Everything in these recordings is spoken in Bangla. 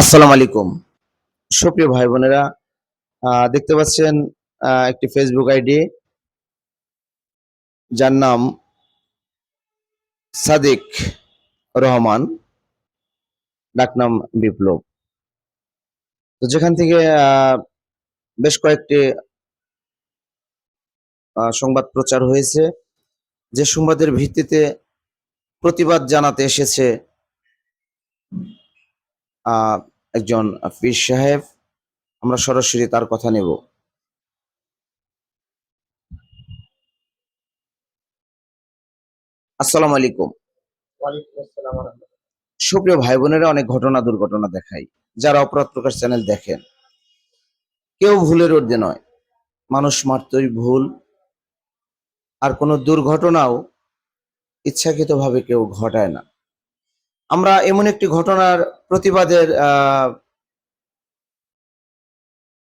আসসালামু আলাইকুম। সুপ্রিয় ভাই বোনেরা দেখতে পাচ্ছেন একটি ফেসবুক আইডি, যার নাম সাদিক রহমান, ডাকনাম বিপ্লব। তো যেখান থেকে বেশ কয়েকটি সংবাদ প্রচার হয়েছে, যে সংবাদের ভিত্তিতে প্রতিবাদ জানাতে এসেছে একজন পীর সাহেব আমরা সরাসরি তার কথা নেব। আসসালামু আলাইকুম। সুপ্রিয় ভাই বোনেরা অনেক ঘটনা দুর্ঘটনা দেখাই। যারা অপরাধ প্রকাশ চ্যানেল দেখেন কেউ ভুলের ঊর্ধ্বে নয়। মানুষ মাত্রই ভুল। আর কোনো দুর্ঘটনাও ইচ্ছাকৃতভাবে কেউ ঘটায় না। আমরা এমন একটি ঘটনার প্রতিবাদের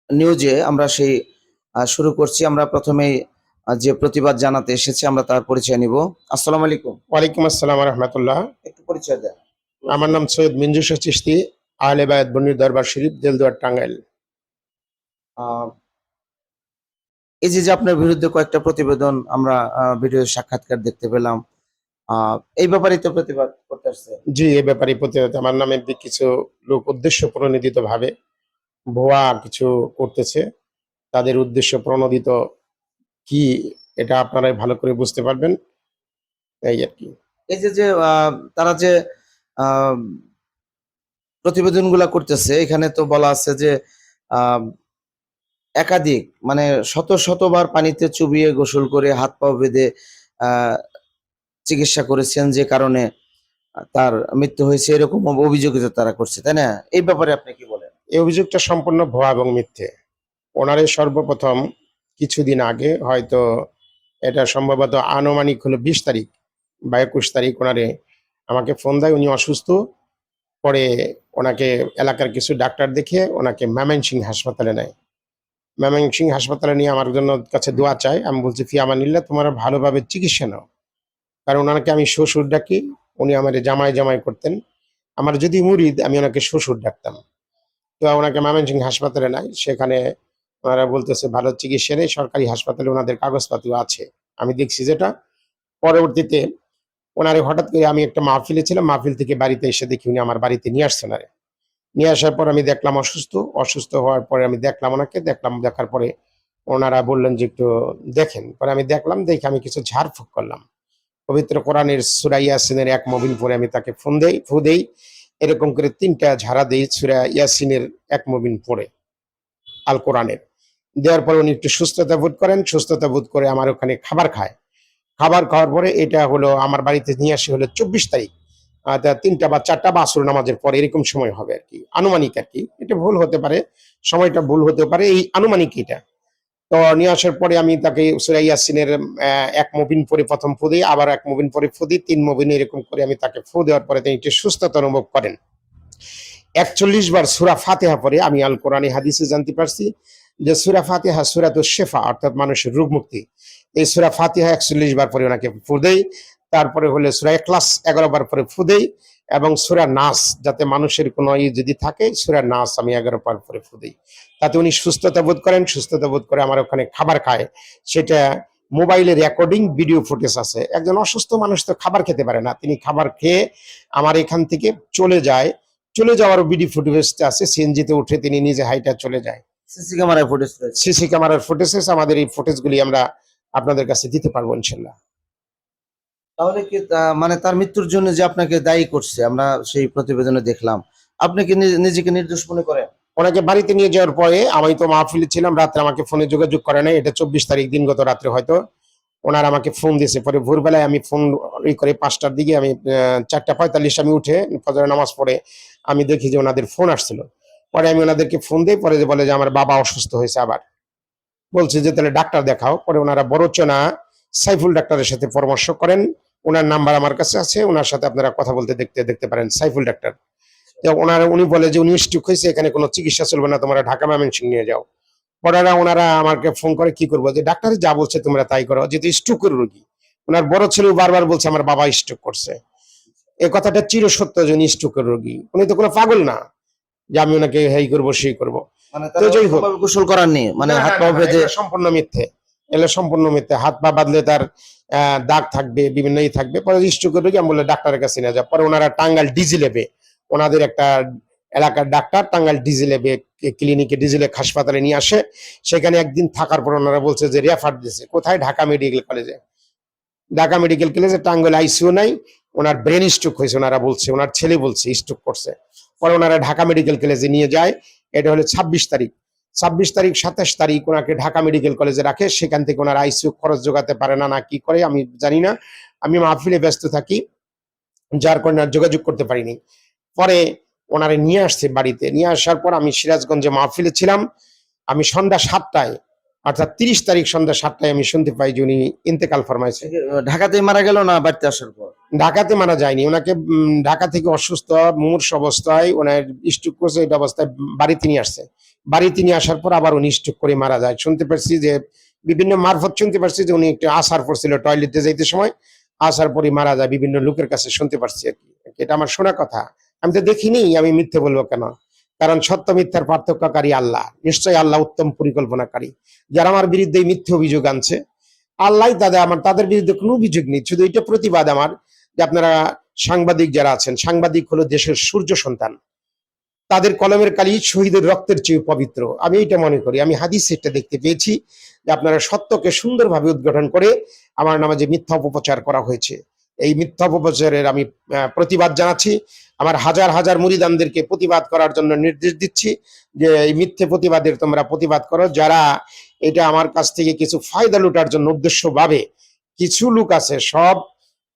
নিউজে আমরা সেই শুরু করছি। আমরা প্রথমেই যে প্রতিবাদ জানাতে এসেছি আমরা তার পরিচয় নিব। আসসালাম আলাইকুম। ওয়ালাইকুম আসসালাম রহমতুল্লাহ। একটু পরিচয় দেন। আমার নাম সৈয়দ মিঞ্জু চিস্তি আহলে বায়াত বন্নির দরবার শরীফ দেলদুয়ার টাঙ্গাইল। এই যে যে আপনার বিরুদ্ধে কয়েকটা প্রতিবেদন আমরা ভিডিও সাক্ষাৎকার দেখতে পেলাম এই ব্যাপারে তো প্রতিবাদ করতে আসছে। জি এ ব্যাপারে প্রতিরোধ আমার নামে কিছু লোক উদ্দেশ্য প্রণোদিত ভাবে ভুয়া কিছু করতেছে। তাদের উদ্দেশ্য প্রণোদিত কি এটা আপনারাই ভালো করে বুঝতে পারবেন। এই আর কি। এই যে যে আহ, তারা যে প্রতিবেদনগুলা করতেছে এখানে তো বলা আছে যে আহ, একাধিক মানে শত শতবার পানিতে চুবিয়ে গোসল করে হাত পা বেঁধে আহ, চিকিৎসা করেছেন যে কারণে তার মৃত্যু হয়েছে, এরকম অভিযোগিত তারা করছে, তাই না? এই ব্যাপারে আপনি কি বলেন? এই অভিযোগটা সম্পূর্ণ ভুয়া এবং মিথ্যে। ওনারে সর্বপ্রথম কিছুদিন আগে হয়তো এটা সম্ভবত আনুমানিক হলো বিশ তারিখ বা একুশ তারিখ ওনারে আমাকে ফোন দেয়, উনি অসুস্থ। পরে ওনাকে এলাকার কিছু ডাক্তার দেখে ওনাকে ময়মনসিং হাসপাতালে নেয়। ময়মনসিং হাসপাতালে নিয়ে আমার জন্য কাছে দোয়া চাই আমি বলছি, ফি আমানিল্লা তোমরা ভালোভাবে চিকিৎসা নাও। কারণ ওনাকে আমি শ্বশুর ডাকি, উনি আমার জামাই জামাই করতেন। আমার যদি মুরিদ, আমি ওনাকে শ্বশুর ডাকতাম। তো ওনাকে ময়মনসিং হাসপাতালে নাই, সেখানে ওনারা বলতেছে, ভালো চিকিৎসা নেই, সরকারি হাসপাতালে ওনাদের কাগজপাতিও আছে। আমি দেখছি যেটা। পরবর্তীতে ওনারে হঠাৎ করে আমি একটা মাহফিলে ছিলাম, মাহফিল থেকে বাড়িতে এসে দেখি উনি আমার বাড়িতে নিয়ে আসছে ওনারে। নিয়ে আসার পর আমি দেখলাম অসুস্থ অসুস্থ হওয়ার পরে আমি দেখলাম ওনাকে, দেখলাম, দেখার পরে ওনারা বললেন যে একটু দেখেন। পরে আমি দেখলাম, দেখে আমি কিছু ঝাড়ফুঁক করলাম। পবিত্র কোরআনের সুরা ইয়াসিনের এক মবিন পরে আমি তাকে ফোন দেই, ফু দেই। এরকম করে তিনটা ঝাড়া দেই সুরা ইয়াসিনের এক মবিন পড়ে আল কোরআনের। দেওয়ার পরে উনি একটু সুস্থতা বোধ করেন, সুস্থতা বোধ করে আমার ওখানে খাবার খায়। খাবার খাওয়ার পরে এটা হলো আমার বাড়িতে নিয়ে আসি হলো চব্বিশ তারিখ। তিনটা বা চারটা বা আসর নামাজের পরে এরকম সময় হবে আর কি। আনুমানিক আর কি। এটা ভুল হতে পারে, সময়টা ভুল হতে পারে, এই আনুমানিক এটা। তো নিয়ে আসার পরে আমি তাকে সুরাই ইয়াসিনের এক মুবিন পরে প্রথম ফু দিই, আবার এক মুবিন পরে ফু দিই, তিন মুবিন এরকম করে আমি তাকে ফু দেওয়ার পরে তিনি একটু সুস্থতা অনুভব করেন। একচল্লিশ বার সুরা ফাতেহা পরে আমি আল কোরআনে হাদিসে জানতে পারছি যে সুরা ফাতিহা সুরাত শেফা, অর্থাৎ মানুষের রোগ মুক্তি এই সুরা ফাতেহা একচল্লিশ বার পরে ওনাকে ফু দেই, তারপরে হলে সুরা ক্লাস এগারো বার পরে ফু দেই এবং সুরা নাস যাতে মানুষের কোনো ই যদি থাকে সুরা নাস আমি এগারো পরে ফু দেই। তাতে উনি সুস্থতা বোধ করেন সুস্থতা বোধ করে আমার ওখানে খাবার খায়। সেটা মোবাইলে রেকর্ডিং ভিডিও ফুটেজ আছে। একজন অসুস্থ মানুষ তো খাবার খেতে পারে না। তিনি খাবার খেয়ে আমার এখান থেকে চলে যায়। চলে যাওয়ার ভিডিও ফুটেজটা আছে সিএনজিতে উঠে তিনি নিজে হাইটা চলে যায়। সিসি ক্যামেরার ফুটেজ সিসি ক্যামেরার ফুটেজেস আমাদের এই ফুটেজগুলি আমরা আপনাদের কাছে দিতে পারব ইনশাল্লাহ। তাহলে কি মানে তার মৃত্যুর জন্য যে আপনাকে দায়ী করছে, আমরা সেই প্রতিবেদনে দেখলাম। আপনি কি নিজ- নিজেকে নির্দোষ মনে করেন? ওনাকে বাড়িতে নিয়ে যাওয়ার পরে আমি তো মাহফিলে ছিলাম, রাত্রে আমাকে ফোনে যোগাযোগ করে নাই। এটা চব্বিশ তারিখ, দিনগত রাত্রে হয়তো। ওনার আমাকে ফোন দিয়েছে। পরে ভোরবেলায় আমি ফোন ই করে পাঁচটার দিকে আমি চারটা পঁয়তাল্লিশ আমি উঠে ফজরের নামাজ পড়ে আমি দেখি যে ওনাদের ফোন আসছিল। পরে আমি ওনাদেরকে ফোন দিই, পরে যে বলে যে আমার বাবা অসুস্থ হয়েছে আবার। বলছে যে তাহলে ডাক্তার দেখাও। পরে ওনারা বড়চনা সাইফুল ডাক্তারের সাথে পরামর্শ করেন। ওনার নাম্বার আমার কাছে আছে ওনার সাথে আপনারা কথা বলতে দেখতে দেখতে পারেন সাইফুল ডাক্তার। ওনারা উনি বলে যে উনি স্ট্রোক হয়েছে এখানে কোনো চিকিৎসা চলবে না তোমরা ঢাকা ময়মনসিং নিয়ে যাও। পরেরা ওনারা আমাকে ফোন করে কি করব? যে ডাক্তার যা বলছে তোমরা তাই করো। যেহেতু স্ট্রোকের রোগী। ওনার বড় ছেলেও বারবার বলছে আমার বাবা স্ট্রোক করছে। এ কথাটা চির সত্য যে উনি স্ট্রোকের রোগী। উনি তো কোনো পাগল না যে আমি ওনাকে হেই করব সেই করব। মানে তো যাই হোক। গোসল করার নেই মানে হাত পা না, না, বেঁধে এগুলো সম্পূর্ণ মিথ্যে। এগুলো সম্পূর্ণ মিথ্যে। হাত পা বাঁধলে তার দাগ থাকবে, বিভিন্ন ই থাকবে। পরে স্ট্রোক কি আমি বললে ডাক্তারের কাছে নিয়ে যা পরে ওনারা টাঙ্গাল ডিজি লেবে ওনাদের একটা এলাকার ডাক্তার টাঙ্গাল ডিজি লেবে ক্লিনিকে ডিজিলে হাসপাতালে নিয়ে আসে। সেখানে একদিন থাকার পর ওনারা বলছে যে, রেফার দিয়েছে। কোথায়? ঢাকা মেডিকেল কলেজে। ঢাকা মেডিকেল কলেজে টাঙ্গাইল আইসিইউ নাই। ওনার ব্রেন স্ট্রোক হয়েছে, ওনারা বলছে, ওনার ছেলে বলছে, স্ট্রোক করছে। পরে ওনারা ঢাকা মেডিকেল কলেজে নিয়ে যায়। এটা হলো ছাব্বিশ তারিখ। ছাব্বিশ তারিখ, সাতাশ তারিখ ওনাকে ঢাকা মেডিকেল কলেজে রাখে। সেখান থেকে ওনার আইসিউ খরচ যোগাতে পারে না না কি করে, আমি জানি না। আমি মাহফিলে ব্যস্ত থাকি, যার কারণে যোগাযোগ করতে পারিনি। পরে ওনারে নিয়ে আসছে বাড়িতে। নিয়ে আসার পর আমি সিরাজগঞ্জে মাহফিলে ছিলাম। আমি সন্ধ্যা সাতটায় অর্থাৎ তিরিশ তারিখ সন্ধ্যা সাতটায় আমি শুনতে পাই যে উনি ইন্তেকাল ফরমাইছে। ঢাকাতেই মারা গেল না বাড়িতে আসার পর? ঢাকাতে মারা যায়নি। ওনাকে ঢাকা থেকে অসুস্থ মুমূর্ষ অবস্থায় ওনার স্ট্রোক করছে এটা অবস্থায় বাড়িতে নিয়ে আসছে। বাড়িতে নিয়ে আসার পর আবার উনি স্ট্রোক করে মারা যায়। শুনতে পারছি যে বিভিন্ন মারফত শুনতে পারছি যে উনি একটু আসার পড়ছিল টয়লেটে যাইতে সময়। আসার পরে মারা যায় বিভিন্ন লোকের কাছে শুনতে পারছি আর কি। এটা আমার শোনা কথা। আমি তো দেখিনি আমি মিথ্যে বলব কেন? কারণ সত্য মিথ্যার পার্থক্যকারী আল্লাহ। নিশ্চয়ই আল্লাহ উত্তম পরিকল্পনাকারী। যারা আমার বিরুদ্ধে মিথ্যে অভিযোগ আনছে, আল্লাহ তাদের আমার, তাদের বিরুদ্ধে কোনো অভিযোগ নেই। শুধু এটা প্রতিবাদ আমার যে আপনারা সাংবাদিক যারা আছেন, সাংবাদিক হলো দেশের সূর্য সন্তান। তাদের কলমের কালি শহীদের রক্তের চেয়ে পবিত্র। আমি এটা মনে করি। আমি হাদিস এটা দেখতে পেয়েছি যে আপনারা সত্যকে সুন্দরভাবে উদ্ঘাটন করে আমার নামে যে মিথ্যা অপপ্রচার করা হয়েছে। এই মিথ্যা অপপ্রচারের আমি প্রতিবাদ জানাচ্ছি। আমার হাজার হাজার মুরিদানদেরকে প্রতিবাদ করার জন্য নির্দেশ দিচ্ছি যে এই মিথ্যে প্রতিবাদের তোমরা প্রতিবাদ করো। যারা এটা আমার কাছ থেকে কিছু ফায়দা লুটার জন্য উদ্দেশ্য ভাবে কিছু লোক আছে, সব,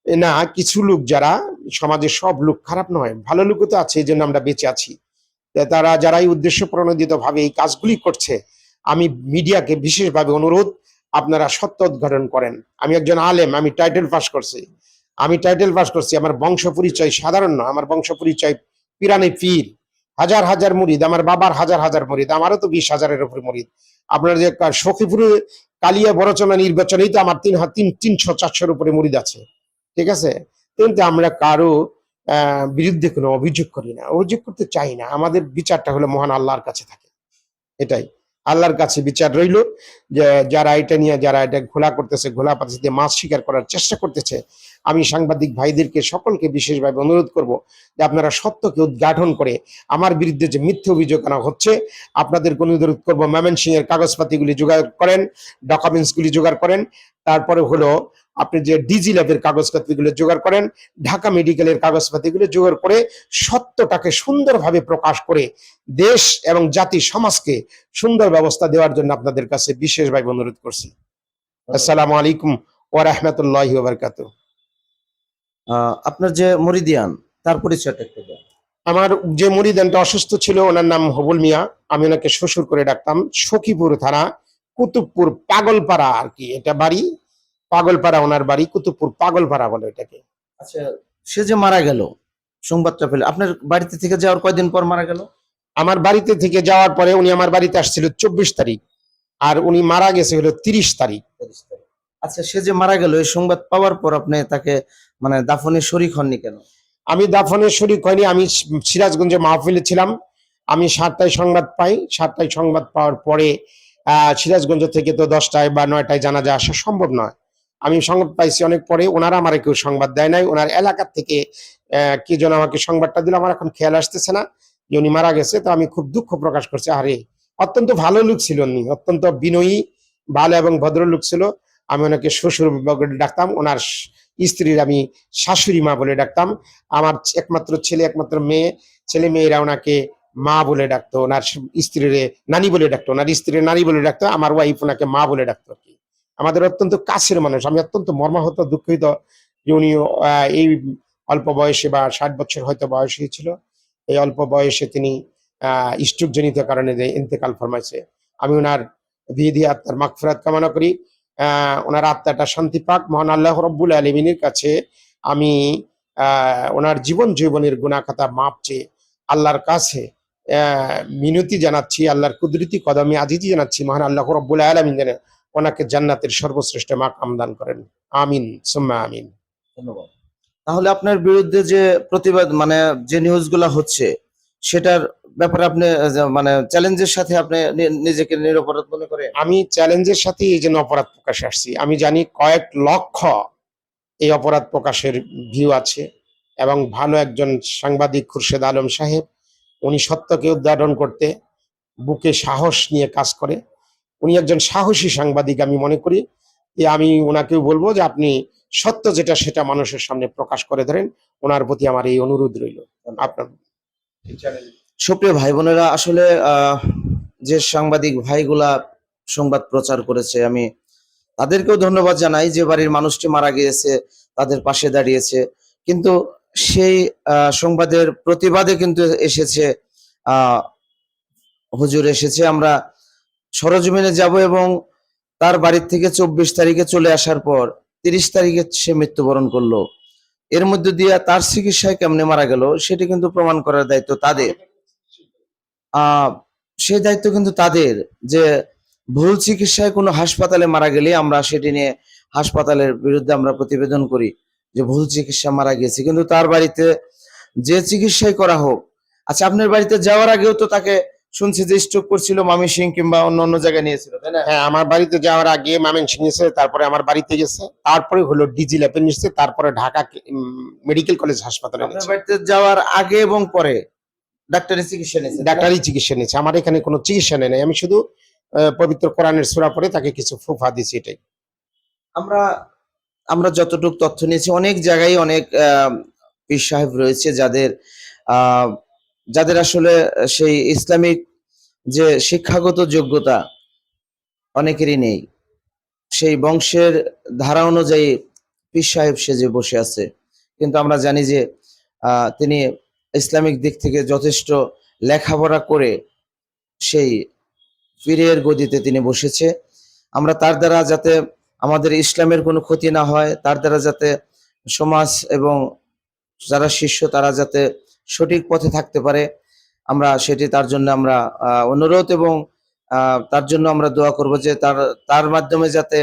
না, কিছু লোক যারা সমাজে সব লোক খারাপ নয়, ভালো লোকও তো আছে, এই জন্য আমরা বেঁচে আছি। তারা যারা এই উদ্দেশ্য প্রণোদিত ভাবে এই কাজগুলি করছে, আমি মিডিয়াকে বিশেষভাবে অনুরোধ, আপনারা সত্য উদ্ঘাটন করেন। আমি একজন আলেম, আমি টাইটেল পাস করছি। আমি টাইটেল পাস করছি, আমার বংশ পরিচয় সাধারণ না আমার বংশ পরিচয় পিরানি পীর। হাজার হাজার মুরিদ, আমার বাবার হাজার হাজার মুরিদ, আমারও তো বিশ হাজারের উপরে মুরিদ। আপনার যে সখীপুরে কালিয়া বরচনা নির্বাচনেই তো আমার তিন তিন, তিনশো, চারশোর উপরে মুরিদ আছে। ঠিক আছে? কিন্তু আমরা কারও বিরুদ্ধে কোনো অভিযোগ করি না, অভিযোগ করতে চাই না। আমাদের বিচারটা হলো মহান আল্লাহর কাছে থাকে। এটাই। আল্লাহর কাছে বিচার রইল যে যারা এটা নিয়ে, যারা এটা ঘোলা করতেছে, ঘোলা পাতিতে মাছ শিকার করার চেষ্টা করতেছে, আমি সাংবাদিক ভাইদেরকে সকলকে বিশেষভাবে অনুরোধ করব যে আপনারা সত্যকে উদ্ঘাটন করে আমার বিরুদ্ধে যে মিথ্যে অভিযোগ আনা হচ্ছে, আপনাদের অনুরোধ করব ময়মনসিং এর কাগজপাতিগুলি জোগাড় করেন ডকুমেন্টস গুলি জোগাড় করেন তারপরে হলো আপনি যে ডিজি ল্যাবের কাগজপাতিগুলো জোগাড় করেন ঢাকা মেডিকেলের কাগজপাতিগুলো জোগাড় করে সত্যটাকে সুন্দরভাবে প্রকাশ করে দেশ এবং জাতি সমাজকে সুন্দর ব্যবস্থা দেওয়ার জন্য আপনাদের কাছে বিশেষভাবে অনুরোধ করছি। আসসালামু আলাইকুম ওয়া রাহমাতুল্লাহি ওয়া বারাকাতুহু। আপনার যে মরিদিয়ান তার পরিচয়টা একটু আমার যে মুরিদানটা অসুস্থ ছিল ওনার নাম হবুল মিয়া। আমি ওনাকে শ্বশুর করে ডাকতাম। সখীপুর থানা কুতুবপুর পাগলপাড়া আর কি এটা বাড়ি পাগলপাড়া ওনার বাড়ি কুতুবপুর পাগলপাড়া বলে এটাকে আচ্ছা সে যে মারা গেল সংবাদটা পেলে আপনার বাড়িতে থেকে যাওয়ার কয়দিন পর মারা গেল? আমার বাড়িতে থেকে যাওয়ার পরে উনি আমার বাড়িতে আসছিল চব্বিশ তারিখ আর উনি মারা গেছে হলো তিরিশ তারিখ। আচ্ছা সে যে মারা গেল এই সংবাদ পাওয়ার পর আপনি তাকে মানে দাফনে শরিক হননি কেন? আমি দাফনের শরীর হয়নি আমি সিরাজগঞ্জে মাহফিলে ছিলাম। আমি সাতটায় সংবাদ পাই সাতটায় সংবাদ পাওয়ার পরে সিরাজগঞ্জ থেকে তো দশটায় বা নয়টায় জানাজা আসা সম্ভব নয়। আমি সংবাদ পাইছি অনেক পরে, ওনারা আমার কেউ সংবাদ দেয় নাই। ওনার এলাকার থেকে কি যেন আমাকে সংবাদটা দিল, আমার এখন খেয়াল আসতেছে না। যে উনি মারা গেছে, তো আমি খুব দুঃখ প্রকাশ করছি। আরে, অত্যন্ত ভালো লোক ছিল উনি, অত্যন্ত বিনয়ী, ভালো এবং ভদ্র লোক ছিল। আমি ওনাকে শ্বশুর বলে ডাকতাম, ওনার স্ত্রীর আমি শাশুড়ি মা বলে ডাকতাম। আমার একমাত্র ছেলে, একমাত্র মেয়ে, ছেলে মেয়েরা ওনাকে মা বলে ডাকতো, ওনার স্ত্রীরে নানি বলে ডাকতো, ওনার স্ত্রীর নানি বলে ডাকতো, আমার ওয়াইফ ওনাকে মা বলে ডাকতো আর কি। আমাদের অত্যন্ত কাছের মানুষ, আমি অত্যন্ত মর্মাহত, দুঃখিত যে উনি এই অল্প বয়সে বা ষাট বছর হয়তো বয়স হয়েছিল এই অল্প বয়সে তিনি, আহ স্ট্রোক কারণে যে ইন্তেকাল ফরমাইছে। আমি ওনার বিধি আত্মার মাগফিরাত কামনা করি। ওনার আত্মাটা শান্তি পাক মহান আল্লাহ রব্বুল আলমিনের কাছে আমি ওনার জীবন জীবনের গুণাখাতা মাপ চেয়ে আল্লাহর কাছে মিনতি জানাচ্ছি আল্লাহর কুদরতি কদমে আজিজি জানাচ্ছি মহান আল্লাহ রব্বুল আলমিন যেন ওনাকে জান্নাতের সর্বশ্রেষ্ঠ মাকাম দান করেন। আমিন সুম্মা আমিন। ধন্যবাদ। তাহলে আপনার বিরুদ্ধে যে প্রতিবাদ মানে যে নিউজগুলো হচ্ছে সেটার ব্যাপারে আপনি মানে চ্যালেঞ্জের সাথে আপনি নিজেকে নিরপরাধ মনে করেন? আমি চ্যালেঞ্জের সাথে এই জন্য অপরাধ প্রকাশে আসছি আমি জানি কয়েক লক্ষ এই অপরাধ প্রকাশের ভিউ আছে এবং ভালো একজন সাংবাদিক খুরশেদ আলম সাহেব উনি সত্যকে উদ্ঘাটন করতে বুকে সাহস নিয়ে কাজ করে। উনি একজন সাহসী সাংবাদিক, আমি মনে করি। যে আমি ওনাকেও বলব যে আপনি সত্য যেটা সেটা মানুষের সামনে প্রকাশ করে ধরেন। ওনার প্রতি আমার এই অনুরোধ রইল। আপনার সুপ্রিয় ভাই বোনেরা, আসলে যে সাংবাদিক ভাইগুলা সংবাদ প্রচার করেছে, আমি তাদেরকেও ধন্যবাদ জানাই। যে বাড়ির মানুষটি মারা গিয়েছে, তাদের পাশে দাঁড়িয়েছে। কিন্তু সেই সংবাদের প্রতিবাদে কিন্তু এসেছে, আহ, হুজুর এসেছে। আমরা সরজমিনে যাব এবং তার বাড়ির থেকে চব্বিশ তারিখে চলে আসার পর তিরিশ তারিখে সে মৃত্যুবরণ করল। এর মধ্যে দিয়ে তার চিকিৎসায় কেমনে মারা গেল সেটি কিন্তু প্রমাণ করার দায়িত্ব তাদের। সেই দায়িত্ব কিন্তু তাদের যে ভুল চিকিৎসায় কোনো হাসপাতালে মারা গেলে আমরা সেটি নিয়ে হাসপাতালের বিরুদ্ধে আমরা প্রতিবেদন করি। যে ভুল চিকিৎসা মারা গেছে কিন্তু তার বাড়িতে যে চিকিৎসাই করা হোক আচ্ছা আপনার বাড়িতে যাওয়ার আগেও তো তাকে শুনছি যে স্ট্রোক করছিল মামি সিং কিংবা অন্য অন্য জায়গায় নিয়েছিল তাই না? হ্যাঁ আমার বাড়িতে যাওয়ার আগে মামেন সিং এসে তারপরে আমার বাড়িতে গেছে। তারপরে হলো ডিজি ল্যাপে নিচ্ছে তারপরে ঢাকা মেডিকেল কলেজ হাসপাতালে আপনার বাড়িতে যাওয়ার আগে এবং পরে ডাক্তারি চিকিৎসা নিয়েছে ডাক্তারি চিকিৎসা নিচ্ছে আমার এখানে কোনো চিকিৎসা নেই আমি শুধু পবিত্র কোরআনের সুরা পরে তাকে কিছু ফুফা দিচ্ছি এটাই। আমরা আমরা যতটুকু তথ্য নিয়েছি, অনেক জায়গায় অনেক পীর সাহেব রয়েছে যাদের যাদের আসলে সেই ইসলামিক যে শিক্ষাগত যোগ্যতা অনেকেরই নেই। সেই বংশের ধারা অনুযায়ী পীর সাহেব সেজে বসে আছে। কিন্তু আমরা জানি যে তিনি ইসলামিক দিক থেকে যথেষ্ট লেখাপড়া করে সেই পীরের গদিতে তিনি বসেছে। আমরা তার দ্বারা যাতে আমাদের ইসলামের কোনো ক্ষতি না হয় তার দ্বারা যাতে সমাজ এবং যারা শিষ্য তারা যাতে সঠিক পথে থাকতে পারে আমরা সেটি তার জন্য আমরা অনুরোধ এবং তার জন্য আমরা দোয়া করব যে তার তার মাধ্যমে যাতে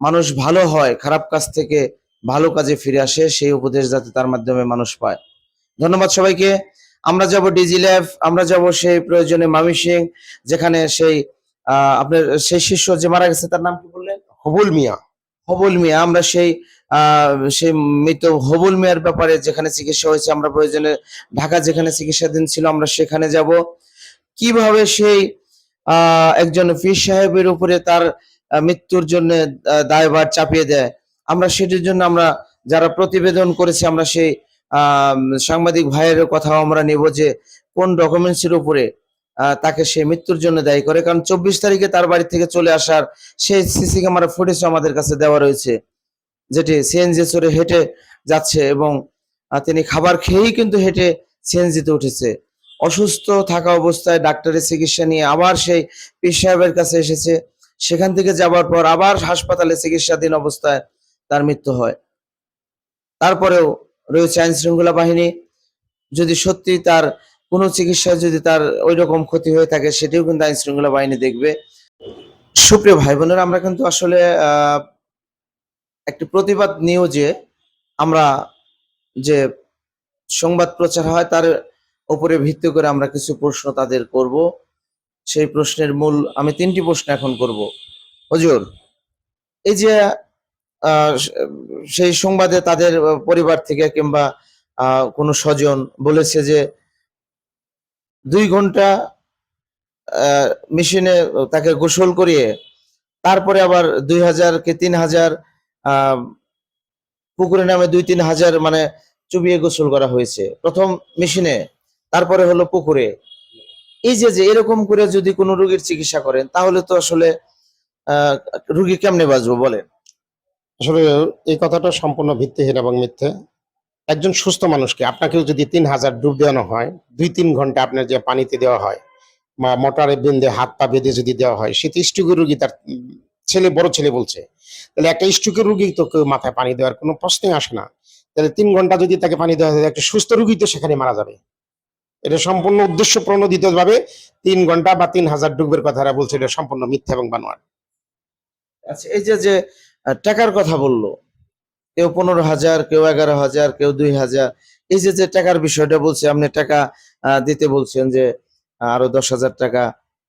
মানুষ ভালো হয় খারাপ কাজ থেকে ভালো কাজে ফিরে আসে সেই উপদেশ যাতে তার মাধ্যমে মানুষ পায়। ধন্যবাদ সবাইকে। আমরা যাব ডিজি ল্যাব আমরা যাব সেই প্রয়োজনে মামি সিং যেখানে সেই আহ, আপনার সেই শিষ্য যে মারা গেছে তার নাম কি? হবুল মিয়া। হবুল মিয়া, আমরা সেই সেই মৃত হবুল মিয়ার ব্যাপারে যেখানে চিকিৎসা হয়েছে, আমরা প্রয়োজনে ঢাকা যেখানে চিকিৎসাধীন ছিল, আমরা সেখানে যাব। কীভাবে সেই একজন পীর সাহেবের উপরে তার মৃত্যুর জন্য দায়ভার চাপিয়ে দেয়? আমরা সেটির জন্য আমরা যারা প্রতিবেদন করেছি, আমরা সেই সাংবাদিক ভাইয়ের কথাও আমরা নেব যে কোন ডকুমেন্টসের উপরে তাকে সে মৃত্যুর জন্য দায়ী করে। কারণ চব্বিশ তারিখে তার বাড়ি থেকে চলে আসার সেই সিসি ক্যামেরা ফুটেজ আমাদের কাছে দেওয়া রয়েছে, যেটি সিএনজি চড়ে হেঁটে যাচ্ছে এবং তিনি খাবার খেয়েই কিন্তু হেঁটে সিএনজিতে উঠেছে। অসুস্থ থাকা অবস্থায় ডাক্তারের চিকিৎসা নিয়ে আবার সেই পীর সাহেবের কাছে এসেছে। সেখান থেকে যাবার পর আবার হাসপাতালে চিকিৎসাধীন অবস্থায় তার মৃত্যু হয়। তারপরেও রয়েছে আইন শৃঙ্খলা বাহিনী। যদি সত্যি তার কোনো চিকিৎসায় যদি তার ওই রকম ক্ষতি হয়ে থাকে, সেটিও কিন্তু আইন শৃঙ্খলা বাহিনী দেখবে। সুপ্রিয় ভাই বোনেরা আমরা কিন্তু আসলে একটি প্রতিবাদ নিয়েও যে আমরা যে সংবাদ প্রচার হয়, তার উপরে ভিত্তি করে আমরা কিছু প্রশ্ন তাদের করব। সেই প্রশ্নের মূল, আমি তিনটি প্রশ্ন এখন করব। হজুর, এই যে সেই সংবাদে তাদের পরিবার থেকে কিংবা কোনো স্বজন বলেছে যে দুই ঘণ্টা মেশিনে তাকে গোসল করিয়ে, তারপরে আবার দুই হাজার কি তিন হাজার পুকুরে নামে দুই তিন হাজার মানে চুবিয়ে গোসল করা হয়েছে। প্রথম মেশিনে তারপরে হলো পুকুরে। এই যে যে এরকম করে যদি কোনো রোগীর চিকিৎসা করেন, তাহলে তো আসলে রুগী কেমনে বাঁচবো বলেন? আসলে এই কথাটা সম্পূর্ণ ভিত্তিহীন এবং মিথ্যে। একজন সুস্থ মানুষকে আপনাকেও যদি তিন হাজার ডুব দেওয়ানো হয়, দুই তিন ঘণ্টা আপনার যে পানিতে দেওয়া হয়, বা মোটরে বেঁধে হাত পা বেঁধে যদি দেওয়া হয় সে তো স্টুকের রুগী তার ছেলে, বড় ছেলে বলছে। তাহলে একটা স্টুকের রুগী তো কেউ মাথায় পানি দেওয়ার কোনো প্রশ্নই আসে না। তাহলে তিন ঘণ্টা যদি তাকে পানি দেওয়া হয়, একটা সুস্থ রুগী তো সেখানে মারা যাবে। এটা সম্পূর্ণ উদ্দেশ্য প্রণোদিত ভাবে তিন ঘণ্টা বা তিন হাজার ডুবের কথা বলছে, এটা সম্পূর্ণ মিথ্যা এবং বানোয়ার আচ্ছা এই যে যে টাকার কথা বলল কেউ পনেরো হাজার, কেউ এগারো হাজার, কেউ দুই হাজার। এই যে যে টাকার বিষয়টা বলছে, আপনি টাকা দিতে বলছেন যে আরও দশ হাজার টাকা,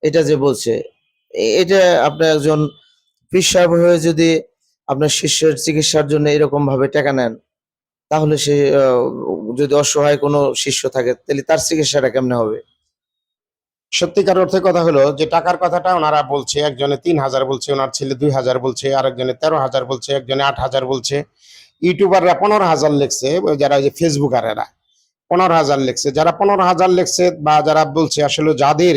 এটা যে বলছে এটা আপনার একজন পীর সাহেব হয়ে যদি আপনার শিষ্যের চিকিৎসার জন্য এরকম ভাবে টাকা নেন, তাহলে সে যদি অসহায় কোনো শিষ্য থাকে, তাহলে তার চিকিৎসাটা কেমনে হবে? সত্যিকার অর্থে কথা হলো যে, টাকার কথাটা ওনারা বলছে, একজনে তিন হাজার বলছে, ওনার ছেলে দুই হাজার বলছে, আরেকজনে তেরো হাজার বলছে, একজনে আট হাজার বলছে। ইউটিউবাররা পনেরো হাজার লিখছে যারা যে ফেসবুকারেরা, পনেরো হাজার লিখছে। যারা পনেরো হাজার লিখছে বা যারা বলছে আসলে যাদের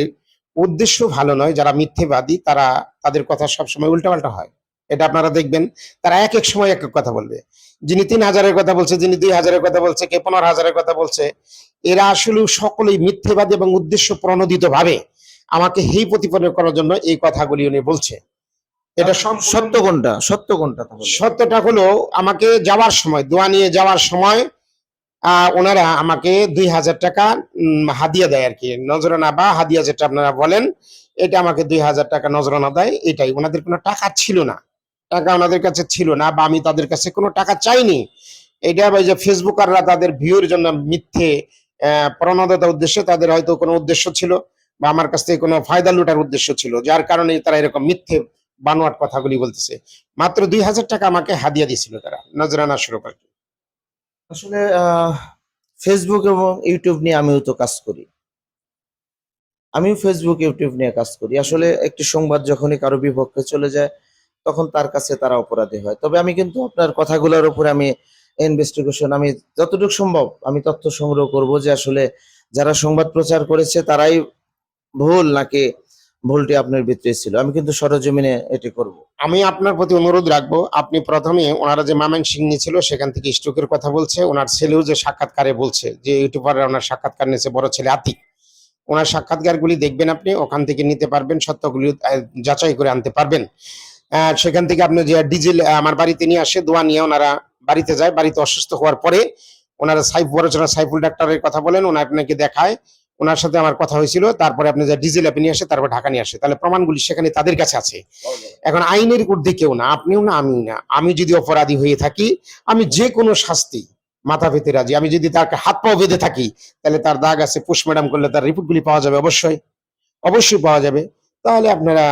উদ্দেশ্য ভালো নয়, যারা মিথ্যেবাদী, তারা, তাদের কথা সবসময় উল্টাপাল্টা হয়। এটা আপনারা দেখবেন, তারা এক এক সময় এক এক কথা বলবে। যিনি তিন হাজারের কথা বলছে, যিনি দুই হাজারের কথা বলছে, কে পনেরো হাজারের কথা বলছে, এরা আসলে সকলেই মিথ্যেবাদী এবং উদ্দেশ্য প্রণোদিত ভাবে আমাকে হেই প্রতিফলন করার জন্য এই কথাগুলি উনি বলছে। এটা সত্য কোনটা? সত্য কোনটা সত্যটা হলো আমাকে যাওয়ার সময় দোয়া নিয়ে যাওয়ার সময় ওনারা আমাকে দুই হাজার টাকা হাদিয়া দেয় আর কি। নজরানা বা হাদিয়া যেটা আপনারা বলেন এটা আমাকে দুই হাজার টাকা নজরানা দেয় এটাই। ওনাদের কোনো টাকা ছিল না। টাকা ওনাদের কাছে ছিল না বা আমি তাদের কাছে কোনো টাকা চাইনি। এটা ওই যে ফেসবুকাররা তাদের ভিউর জন্য মিথ্যে প্রণোদতা উদ্দেশ্যে তাদের হয়তো কোনো উদ্দেশ্য ছিল বা আমার কাছ থেকে কোনো ফায়দা লুটার উদ্দেশ্য ছিল যার কারণে তারা এরকম মিথ্যে বানোয়াট কথাগুলি বলতেছে। মাত্র দুই হাজার টাকা আমাকে হাদিয়া দিয়েছিল তারা, নজরানা শুরু করে আসলে ফেসবুক এবং ইউটিউব নিয়ে আমিও তো কাজ করি। আমিও ফেসবুক ইউটিউব নিয়ে কাজ করি। আসলে একটি সংবাদ যখনই কারও বিপক্ষে চলে যায়, তখন তার কাছে তারা অপরাধী হয়। তবে আমি কিন্তু আপনার কথাগুলোর উপরে আমি ইনভেস্টিগেশন আমি যতটুকু সম্ভব আমি তথ্য সংগ্রহ করব যে আসলে যারা সংবাদ প্রচার করেছে, তারাই ভুল নাকি ভুলটি আপনার ভিতরে ছিল। আমি কিন্তু সরজমিনে এটি করব। আমি আপনার প্রতি অনুরোধ রাখব, আপনি প্রথমে ওনারা যে মামেন সিং নিয়েছিল সেখান থেকে স্ট্রোকের কথা বলছে। ওনার ছেলেও যে সাক্ষাৎকারে বলছে, যে ইউটিউবাররা ওনার সাক্ষাৎকার নিয়েছে, বড় ছেলে আতিক। ওনার সাক্ষাৎকারগুলি দেখবেন আপনি, ওখান থেকে নিতে পারবেন, সত্যগুলি যাচাই করে আনতে পারবেন। সেখান থেকে আপনি যে ডিজেল আমার বাড়িতে নিয়ে আসে, দোয়া নিয়ে ওনারা বাড়িতে যায়, বাড়িতে অসুস্থ হওয়ার পরে ওনারা সাইফ বড় সাইফুল ডাক্তারের কথা বলেন ওনার আপনাকে দেখায়। ওনার সাথে আমার কথা হয়েছিল তারপরে আপনি যে ডিজেল আপনি নিয়ে আসে তারপর ঢাকা নিয়ে আসে। তাহলে প্রমাণগুলি সেখানে তাদের কাছে আছে। এখন আইনের ঊর্ধ্বে কেউ না আপনিও না আমিও না। আমি যদি অপরাধী হয়ে থাকি আমি যে কোনো শাস্তি মাথা পেতে রাজি। আমি যদি তাকে হাত পাও বেঁধে থাকি তাহলে তার দাগ আছে পোস্টম্যাডাম করলে তার রিপোর্টগুলি পাওয়া যাবে অবশ্যই। অবশ্যই পাওয়া যাবে। তাহলে আপনারা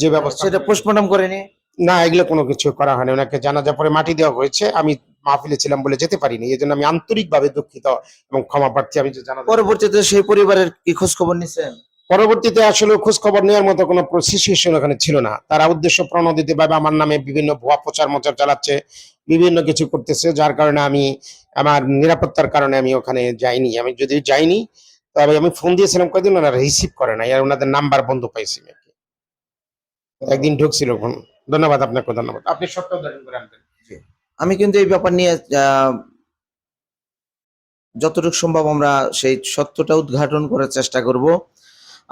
যে ব্যবস্থা সেটা পোস্টমর্টম করেনি না এগুলো কোনো কিছু করা হয়নি। ওনাকে জানা জানাজা পরে মাটি দেওয়া হয়েছে। আমি মাহফিলে ছিলাম বলে যেতে পারিনি এই জন্য আমি আন্তরিকভাবে দুঃখিত এবং ক্ষমা প্রার্থী আমি যে জানাজা পরবর্তীতে সেই পরিবারের কি খোঁজ খবর নিছেন? পরবর্তীতে আসলে খোঁজ খবর নেওয়ার মতো কোনো সিচুয়েশন ওখানে ছিল না। তারা উদ্দেশ্য প্রণোদিত ভাবে আমার নামে বিভিন্ন ভুয়া প্রচার মোচার চালাচ্ছে বিভিন্ন কিছু করতেছে যার কারণে আমি আমার নিরাপত্তার কারণে আমি ওখানে যাইনি। আমি যদি যাইনি তবে আমি ফোন দিয়েছিলাম কয়দিন ওনারা রিসিভ করে না আর ওনাদের নাম্বার বন্ধ পাইছি। একদিন ঢুকছিল ফোন। ধন্যবাদ আপনাকে ধন্যবাদ। আপনি সত্য ধরেন করে আনবেন। আমি কিন্তু এই ব্যাপার নিয়ে যতটুকু সম্ভব আমরা সেই সত্যটা উদ্ঘাটন করার চেষ্টা করব।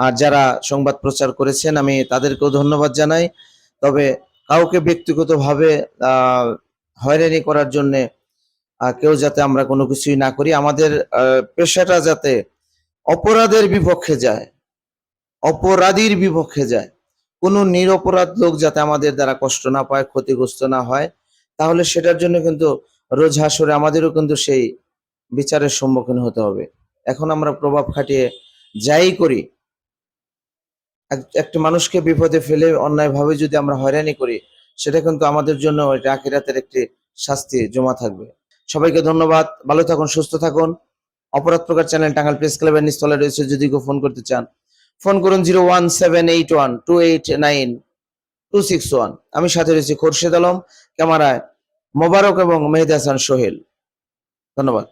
আর যারা সংবাদ প্রচার করেছেন, আমি তাদেরকেও ধন্যবাদ জানাই। তবে কাউকে ব্যক্তিগতভাবে হয়রানি করার জন্য কেউ যাতে আমরা কোনো কিছুই না করি, আমাদের পেশাটা যাতে অপরাধের বিপক্ষে যায়, অপরাধীর বিপক্ষে যায়, কোনো নিরপরাধ লোক যাতে আমাদের দ্বারা কষ্ট না পায়, ক্ষতিগ্রস্ত না হয় তাহলে সেটার জন্য কিন্তু রোজ হাসরে আমাদেরও কিন্তু সেই বিচারের সম্মুখীন হতে হবে। এখন আমরা প্রভাব খাটিয়ে যাই করি, এক- একটি মানুষকে বিপদে ফেলে অন্যায়ভাবে যদি আমরা হয়রানি করি, সেটা কিন্তু আমাদের জন্য এটা আখিরাতের একটি শাস্তি জমা থাকবে। সবাইকে ধন্যবাদ, ভালো থাকুন, সুস্থ থাকুন। অপরাধ প্রকার চ্যানেল টাঙ্গাল প্রেস ক্লাবের নিস্তলে রয়েছে, যদি কেউ ফোন করতে চান, ফোন করুন zero one seven eight one two eight nine. Two six one আমি সাথে রয়েছি খোরশেদ আলম, ক্যামেরায় মোবারক এবং মেহেদি হাসান সোহেল। ধন্যবাদ।